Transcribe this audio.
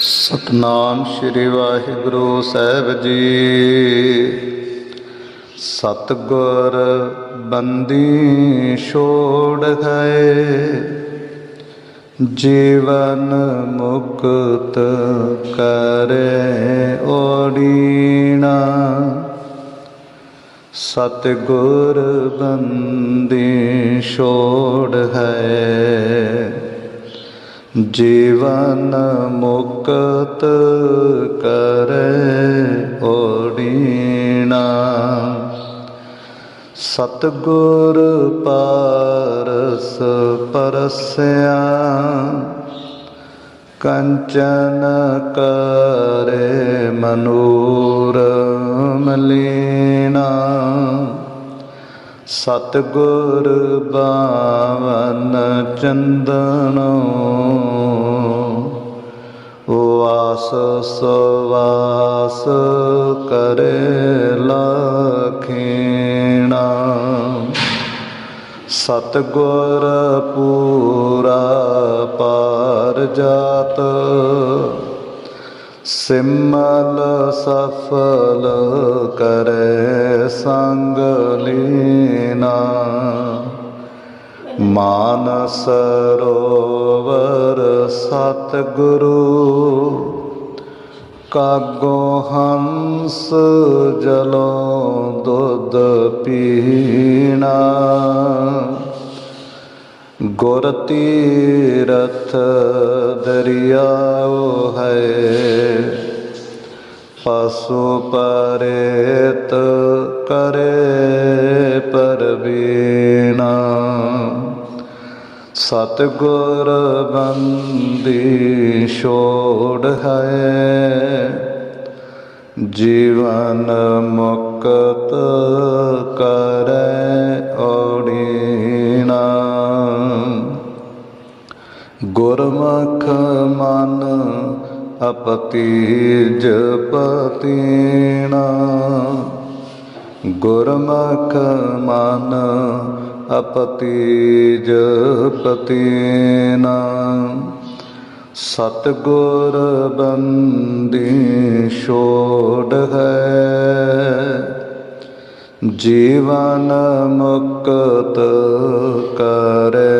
ਸਤਨਾਮ ਸ੍ਰੀ ਵਾਹਿਗੁਰੂ ਸਾਹਿਬ ਜੀ। ਸਤਗੁਰ ਬੰਦੀ ਛੋੜ ਗਏ ਜੀਵਨ ਮੁਕਤ ਕਰੇ ਓੜੀਣਾ। ਸਤਗੁਰ ਬੰਦੀ ਛੋੜ ਹੈ। ਜੀਵਨ ਮੁਕਤ ਕਰੇ ਓੜੀਣਾ। ਸਤਗੁਰ ਪਾਰਸ ਪਰਸਿਆ ਕੰਚਨ ਕਰੇ ਮਨੂਰ ਸਤਗੁਰ ਬਾਵਨ ਚੰਦਨੋ ਵਾਸ ਸਵਾਸ ਕਰੇ ਲਖੀਣਾ। ਸਤਗੁਰ ਪੂਰਾ ਪਾਰ ਜਾਤ, ਸਿਮਲ ਸਫਲ ਕਰੇ ਸੰਗ ਲੀਨਾ। ਮਾਨਸ ਰੋਵਰ ਸਤਿਗੁਰੂ, ਕਾਗੋ ਹੰਸ ਜਲੋ ਦੁੱਧ ਪੀਣਾ। ਗੁਰ ਤੀਰਥ ਦਰਿਆਓ ਹੈ, ਪਸੂ ਪਰੇਤ ਕਰੇ ਪਰਵੀਣਾ। ਸਤਗੁਰ ਬੰਦੀ ਛੋੜ ਹੈ। ਜੀਵਨ ਮੁਕਤ ਕਰੈ ਓੜੀਣਾ ਗੁਰਮੁਖ ਮਨ ਅਪਤੀ ਜਪਤੀਣਾ ਗੁਰਮੁਖ ਮਨ ਅਪਤੀ ਜਪਤੀਨਾ ਸਤਗੁਰ ਬੰਦੀ ਛੋੜ ਹੈ। ਜੀਵਨ ਮੁਕਤ ਕਰੇ।